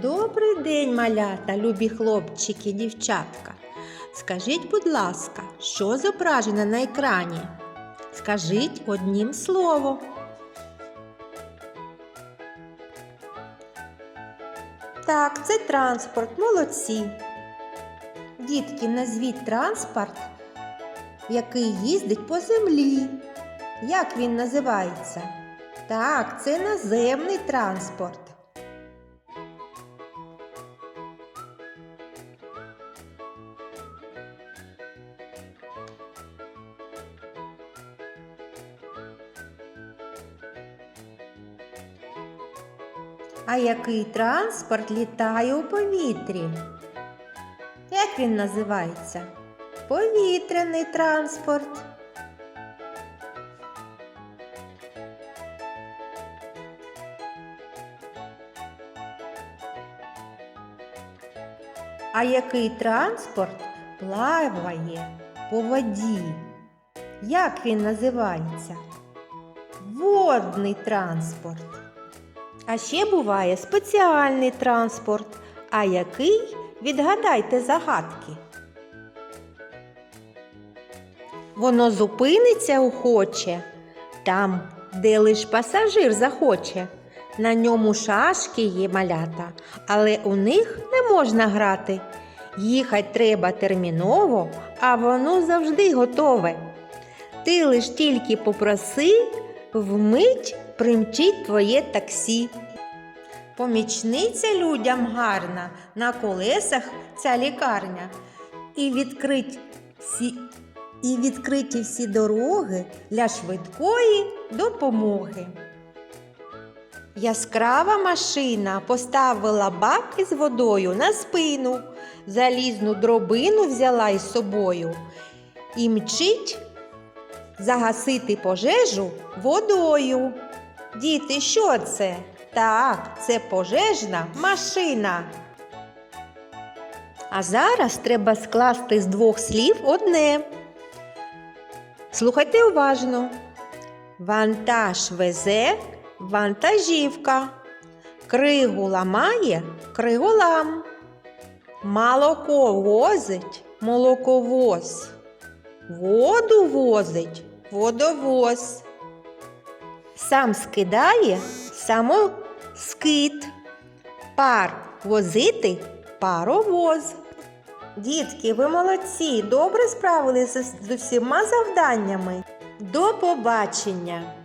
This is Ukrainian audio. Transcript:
Добрий день, малята, любі хлопчики, дівчатка. Скажіть, будь ласка, що зображено на екрані? Скажіть одним словом. Так, це транспорт, молодці. Дітки, назвіть транспорт, який їздить по землі. Як він називається? Так, це наземний транспорт. А який транспорт літає у повітрі? Як він називається? Повітряний транспорт. А який транспорт плаває по воді? Як він називається? Водний транспорт. А ще буває спеціальний транспорт. А який? Відгадайте загадки. Воно зупиниться охоче там, де лиш пасажир захоче. На ньому шашки є малята, але у них не можна грати. Їхать треба терміново, а воно завжди готове. Ти лиш тільки попроси, вмить примчить твоє таксі. Помічниця людям гарна, на колесах ця лікарня. І відкрить всі, і відкриті всі дороги для швидкої допомоги. Яскрава машина поставила бак із водою на спину, залізну дробину взяла із собою і мчить загасити пожежу водою. Діти, що це? Так, це пожежна машина. А зараз треба скласти з двох слів одне. Слухайте уважно. Вантаж везе вантажівка. Кригу ламає криголам. Молоко возить молоковоз. Воду возить водовоз. Сам скидає самоскид. Пар возити паровоз. Дітки, ви молодці, добре справилися з усіма завданнями. До побачення!